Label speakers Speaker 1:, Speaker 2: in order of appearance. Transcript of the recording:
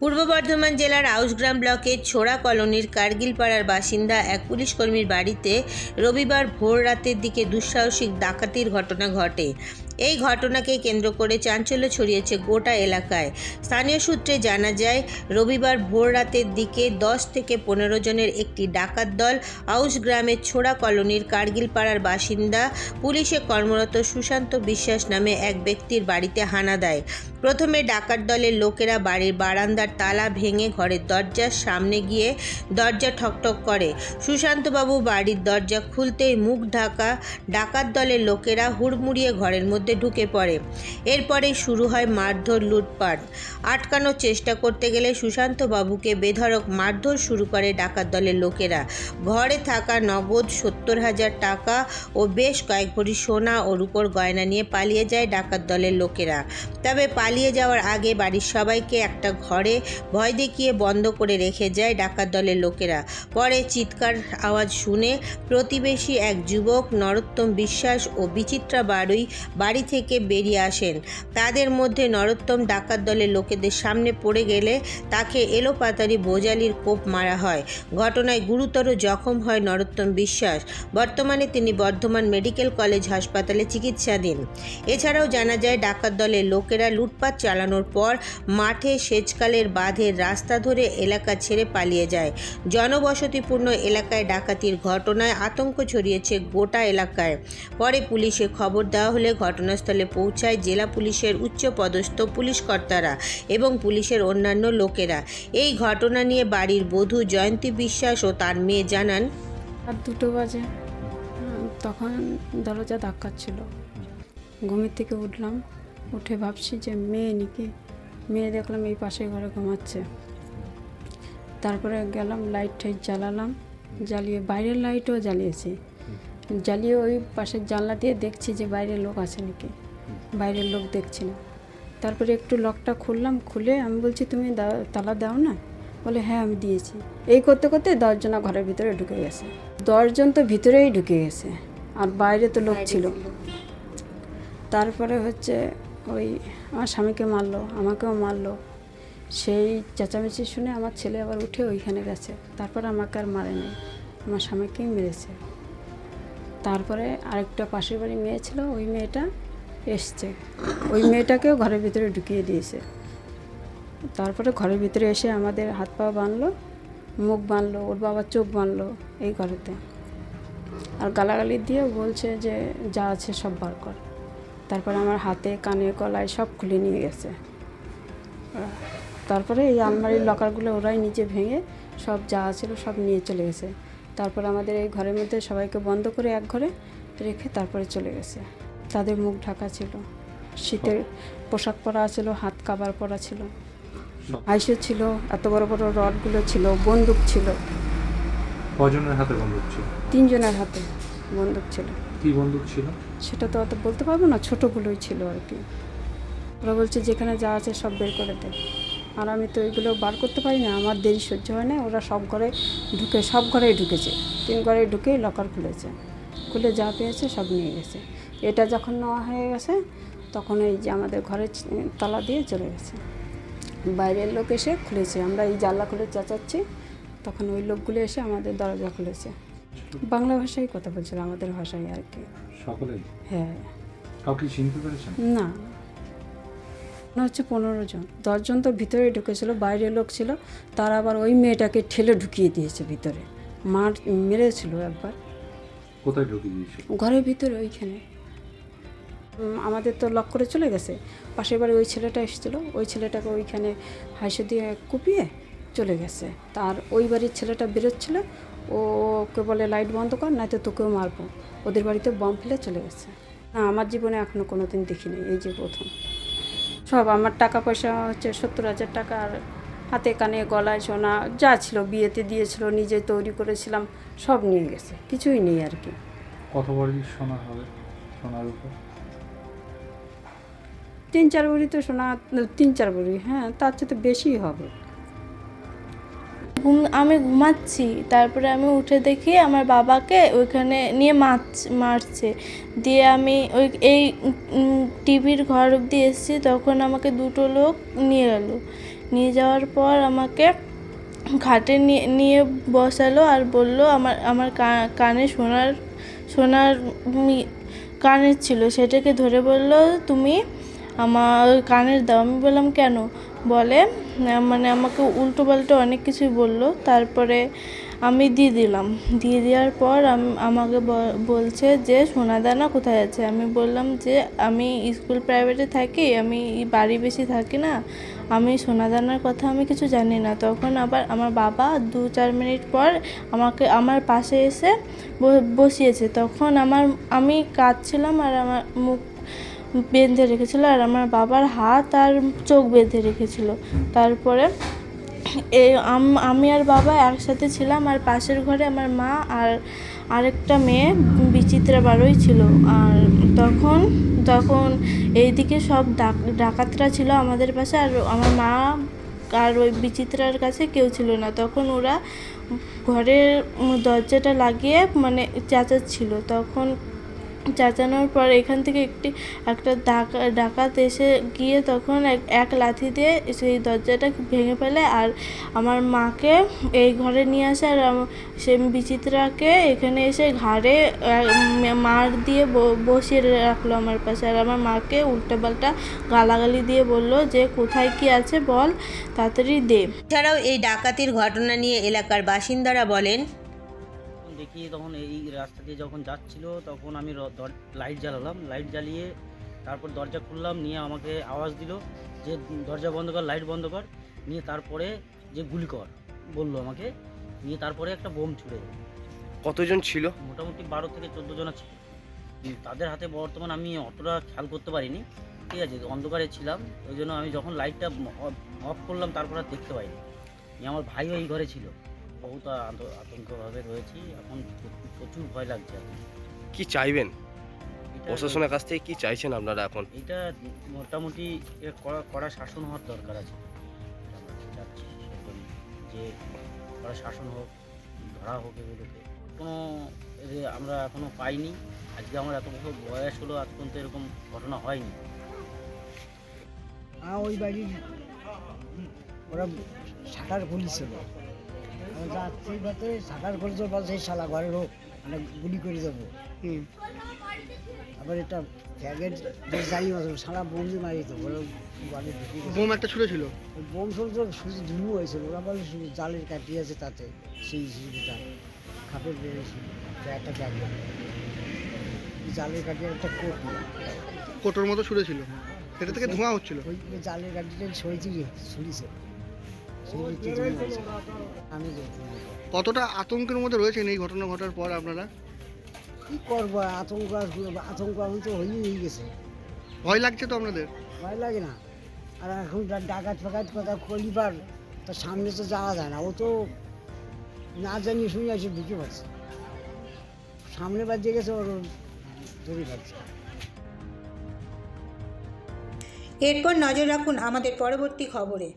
Speaker 1: পূর্ব বর্ধমান জেলার আউসগ্রাম ব্লকের ছোড়া কলোনির কার্গিল পাড়ার বাসিন্দা এক পুলিশ কর্মীর বাড়িতে রবিবার ভোর রাতের দিকে দুঃসাহসিক ডাকাতির ঘটনা ঘটে। এই ঘটনাকে কেন্দ্র করে চাঞ্চল্য ছড়িয়েছে গোটা এলাকায়। স্থানীয় সূত্রে জানা যায়, রবিবার ভোর রাতের দিকে দশ থেকে পনেরো জনের একটি ডাকাত দল আউস গ্রামের ছোড়া কলোনির কার্গিল পাড়ার বাসিন্দা, পুলিশে কর্মরত সুশান্ত বিশ্বাস নামে এক ব্যক্তির বাড়িতে হানা দেয়। প্রথমে ডাকাত দলের লোকেরা বাড়ির বারান্দার তালা ভেঙে ঘরের দরজার সামনে গিয়ে দরজা ঠকঠক করে। সুশান্তবাবু বাড়ির দরজা খুলতেই মুখ ঢাকা ডাকাত দলের লোকেরা হুড়মুড়িয়ে ঘরের মধ্যে ঢুকে পড়ে। এরপরে শুরু হয় মারধর লুটপাট। আটকানোর চেষ্টা করতে গেলে সুশান্ত বাবুকে বেধড়ক মারধর শুরু করে ডাকাত দলের লোকেরা। ঘরে থাকা নগদ সত্তর হাজার টাকা ও বেশ কয়েক ভরি সোনা ও রূপোর গয়না নিয়ে পালিয়ে যায় ডাকাত দলের লোকেরা। তবে পালিয়ে যাওয়ার আগে বাড়ির সবাইকে একটা ঘরে ভয় দেখিয়ে বন্ধ করে রেখে যায় ডাকাত দলের লোকেরা। পরে চিৎকার আওয়াজ শুনে প্রতিবেশী এক যুবক নরোত্তম বিশ্বাস ও বিচিত্রা বাড়ুই বাড়ি থেকে বেরিয়ে আসেন। তাদের মধ্যে নরোত্তম ডাকাত দলের লোকেদের সামনে পড়ে গেলে তাকে এলোপাতারি বোজালির কোপ মারা হয়। ঘটনায় গুরুতর জখম হয় নরোত্তম বিশ্বাস। বর্তমানে তিনি বর্ধমান মেডিকেল কলেজ হাসপাতালে চিকিৎসাধীন। এছাড়াও জানা যায়, ডাকাত দলের লোকেরা লুটপাট চালানোর পর মাঠে সেচকালের বাঁধের রাস্তা ধরে এলাকা ছেড়ে পালিয়ে যায়। জনবসতিপূর্ণ এলাকায় ডাকাতির ঘটনায় আতঙ্ক ছড়িয়েছে গোটা এলাকায়। পরে পুলিশে খবর দেওয়া হলে ঘটনাস্থলে পৌঁছায় জেলা পুলিশের উচ্চ পদস্থ পুলিশ কর্তারা এবং পুলিশের অন্যান্য লোকেরা। এই ঘটনা নিয়ে বাড়ির বধূ জয়ন্তী বিশ্বাস ও তার মেয়ে জানান,
Speaker 2: আর দুটো বাজে। তখন দরজা ধাক্কাচ্ছিল। ঘুমের থেকে উঠলাম, উঠে ভাবছি যে মেয়ে নাকি, মেয়ে দেখলাম এই পাশে ঘরে ঘুমাচ্ছে। তারপরে গেলাম, লাইট টাইট জ্বালালাম, জ্বালিয়ে বাইরের লাইটও জ্বালিয়েছি। জ্বালিয়ে ওই পাশের জানলা দিয়ে দেখছি যে বাইরের লোক আছে নাকি। বাইরের লোক দেখছি না। তারপরে একটু লকটা খুললাম খুলে আমি বলছি তুমি তালা দাও না? বলে হ্যাঁ আমি দিয়েছি। এই করতে করতে দশজনা ঘরের ভিতরে ঢুকে গেছে। দশজন তো ভিতরেই ঢুকে গেছে আর বাইরে তো লোক ছিল। তারপরে হচ্ছে ওই আমার স্বামীকে মারলো আমাকেও মারলো। সেই চেঁচামেচি শুনে আমার ছেলে আবার উঠে ওইখানে গেছে। তারপরে আমাকে আর মারে নাই আমার স্বামীকেই মেরেছে। তারপরে আরেকটা পাশের বাড়ি মেয়ে ছিল, ওই মেয়েটা এসছে। ওই মেয়েটাকেও ঘরের ভিতরে ঢুকিয়ে দিয়েছে। তারপরে ঘরের ভিতরে এসে আমাদের হাত পা বাঁধলো, মুখ বাঁধলো, ওর বাবার চোখ বাঁধলো এই ঘরেতে। আর গালাগালি দিয়ে বলছে যে, যা আছে সব বার কর। তারপরে আমার হাতে, কানে, গলায় সব খুলে নিয়ে গেছে। তারপরে এই আলমারির লকারগুলো ওরাই নিচে ভেঙে সব যা ছিল সব নিয়ে চলে গেছে। তারপর আমাদের এই ঘরের মধ্যে সবাইকে বন্ধ করে এক ঘরে রেখে তারপরে চলে গেছে। তাদের মুখ ঢাকা ছিল। শীতের পোশাক পরা ছিল হাত কাবার পরা ছিল। আইসো ছিল এত বড় বড় রডগুলো ছিল বন্দুক ছিল।
Speaker 3: কজনের হাতে বন্দুক ছিল?
Speaker 2: তিনজনের হাতে বন্দুক ছিল।
Speaker 3: কি বন্দুক ছিল?
Speaker 2: সেটা তো অত বলতে পারব না ছোটোগুলোই ছিল আর কি। ওরা বলছে যেখানে যা আছে সব বের করে দে। আর আমি তো এগুলো বার করতে পারি না আমার দেরি সহ্য হয় না ওরা সব ঘরে ঢুকে সব ঘরেই ঢুকেছে। তিন ঘরে ঢুকেই লকার খুলেছে। খুলে যা পেয়েছে সব নিয়ে গেছে। এটা যখন নেওয়া হয়ে গেছে তখন এই যে আমাদের ঘরে তালা দিয়ে চলে গেছে। বাইরের লোক এসে খুলেছে। আমরা এই জানলা খুলে চেঁচাচ্ছি তখন ওই লোকগুলো এসে আমাদের দরজা খুলেছে। বাংলা ভাষায় কথা বলছিল আমাদের ভাষায় আর কি।
Speaker 3: সকলেই?
Speaker 2: হ্যাঁ।
Speaker 3: কাউকে চিনতে পেরেছেন?
Speaker 2: না। হচ্ছে পনেরো জন। দশজন তো ভিতরে ঢুকেছিল বাইরের লোক ছিল তারা আবার ওই মেয়েটাকে ঠেলে ঢুকিয়ে দিয়েছে ভিতরে। মার মেরেছিল একবার।
Speaker 3: কোথায় ঢুকে দিয়েছিল?
Speaker 2: ঘরের ভিতরে ওইখানে। আমাদের তো লক করে চলে গেছে। পাশের বাড়ি ওই ছেলেটা এসেছিল ওই ছেলেটাকে ওইখানে হাসি দিয়ে কুপিয়ে চলে গেছে। তার ওই বাড়ির ছেলেটা বেরোচ্ছিল ও ওকে বলে লাইট বন্ধ কর নয়তো তোকেও মারবো। ওদের বাড়িতে বম ফেলে চলে গেছে। না আমার জীবনে এখনও কোনো দিন দেখিনি এই যে প্রথম। সব আমার টাকা পয়সা হচ্ছে সত্তর হাজার টাকা আর হাতে কানে গলায় সোনা যা ছিল বিয়েতে দিয়েছিল নিজে তৈরি করেছিলাম সব নিয়ে গেছে কিছুই নেই আর কি।
Speaker 3: কত বড়ি সোনা হবে সোনার উপর?
Speaker 2: তিন চার ভরি তো সোনা তিন চার ভরি হ্যাঁ তার চেয়ে তো বেশি হবে।
Speaker 4: ঘুম, আমি ঘুমাচ্ছি। তারপরে আমি উঠে দেখি আমার বাবাকে ওইখানে নিয়ে মাছ, মারছে। দিয়ে আমি ওই, এই টিভির ঘর অবধি এসেছি। তখন আমাকে দুটো লোক নিয়ে গেল নিয়ে যাওয়ার পর আমাকে ঘাটে নিয়ে নিয়ে বসালো আর বলল, আমার আমার কানে সোনার সোনার কানের ছিল। সেটাকে ধরে বলল, তুমি আমার কানের দাও আমি বললাম, কেন? বলে মানে আমাকে উল্টো পাল্টো অনেক কিছুই বলল। তারপরে আমি দিয়ে দিলাম। দিয়ে দেওয়ার পর আম- আমাকে বলছে যে, সোনাদানা কোথায় আছে? আমি বললাম যে, আমি স্কুল প্রাইভেটে থাকি, আমি বাড়ি বেশি থাকি না। আমি সোনাদানার কথা আমি কিছু জানি না। তখন আবার আমার বাবা দু, চার মিনিট পর আমাকে, আমার পাশে এসে বসিয়েছে। তখন আমার, আমি কাঁদছিলাম আর আমার মুখ বেঁধে রেখেছিল আর আমার বাবার হাত আর চোখ বেঁধে রেখেছিল। তারপরে এই আম- আর বাবা একসাথে ছিলাম আর পাশের ঘরে আমার মা আর আরেকটা মেয়ে বিচিত্রা বারোই ছিল। আর তখন তখন এইদিকে সব ডাক, ডাকাতরা ছিল আমাদের পাশে আর আমার মা আর ওই বিচিত্রার কাছে কেউ ছিল না। তখন ওরা ঘরের দরজাটা লাগিয়ে মানে চেঁচাচ্ছিল। তখন চেঁচানোর পর এখান থেকে একটি, একটা ডাকা, ডাকাত এসে গিয়ে তখন এক এক লাথি দিয়ে সেই দরজাটা ভেঙে ফেলে আর আমার মাকে এই ঘরে নিয়ে আসে আর সে বিচিত্রাকে এখানে এসে ঘাড়ে মার দিয়ে বসিয়ে রাখল আমার পাশে। আর আমার মাকে উল্টোপাল্টা গালাগালি দিয়ে বলল যে, কোথায় কি আছে বল, তাড়াতাড়ি দে।
Speaker 1: এছাড়াও এই ডাকাতির ঘটনা নিয়ে এলাকার বাসিন্দারা বলেন
Speaker 5: দেখি তখন এই রাস্তা দিয়ে যখন যাচ্ছিল তখন আমি লাইট জ্বালালাম। লাইট জ্বালিয়ে তারপর দরজা খুললাম নিয়ে আমাকে আওয়াজ দিল যে দরজা বন্ধ কর লাইট বন্ধ কর। নিয়ে তারপরে যে গুলি কর বলল আমাকে। নিয়ে তারপরে একটা বোম ছুড়ে
Speaker 6: কতজন ছিল?
Speaker 5: মোটামুটি বারো থেকে চোদ্দ জনা ছিল। তাদের হাতে বর্তমান আমি অতটা খেয়াল করতে পারিনি। ঠিক আছে অন্ধকারে ছিলাম। ওই জন্য আমি যখন লাইটটা অফ করলাম তারপর আর দেখতে পাইনি। আমার ভাইও এই ঘরে ছিল। বহুত আত- আতঙ্কভাবে রয়েছি। এখন প্রচুর ভয় লাগছে
Speaker 6: কি চাইবেন? প্রশাসনের কাছ থেকে কি চাইছেন আপনারা এখন?
Speaker 5: এটা মোটামুটি কড়া কড়া শাসন হওয়ার দরকার আছে। যে কড়া শাসন হোক ধরা হোক এগুলোকে কোনো আমরা এখনও পাইনি। আজকে আমার এত বছর বয়স হলো আজ পর্যন্ত এরকম ঘটনা হয়নি।
Speaker 7: আর ওই বাড়ির ওরা শাটার খুলেছিল আমি যাচ্ছি বাতে শাটার খুলেছে বলছে শালা ঘরে হোক মানে গুলি করে দেবো আবার এটা ব্যাগের যে যাই হতো সারা বন্দি মারি তো ওরা বাড়ি
Speaker 8: বোম একটা ছুড়েছিল
Speaker 7: ওই বোম শুরু তো শুধু ধুলু হয়েছিল। ওরা বলে শুধু জালের কাটি আছে তাতে সেই যেটা খাপের বেরিয়েছিল একটা ব্যাগে। জালের কাটি একটা কোট।
Speaker 8: কোটোর মতো ছুড়েছিল সেটা থেকে ধোঁয়া হচ্ছিল?
Speaker 7: ওই জালের গাড়িটা সইতে গিয়ে আমি
Speaker 8: কতটা আতঙ্কের মধ্যে রয়েছেন এই ঘটনা ঘটার পর আপনারা?
Speaker 7: কি করব আর আতঙ্ক আতঙ্ক এখন তো হয়েই হয়ে গেছে।
Speaker 8: ভয় লাগছে তো আপনাদের?
Speaker 7: ভয় লাগে না। আর এখন ডাকাত ফাকাত কথা কলিবার তার সামনে তো যাওয়া যায় না। ও তো না জানিয়ে শুনে এসে ঢুকে পাচ্ছে সামনে বাজিয়ে গেছে ওর ধরে পাচ্ছে
Speaker 1: এরপর নজর রাখুন আমাদের পরবর্তী খবরে।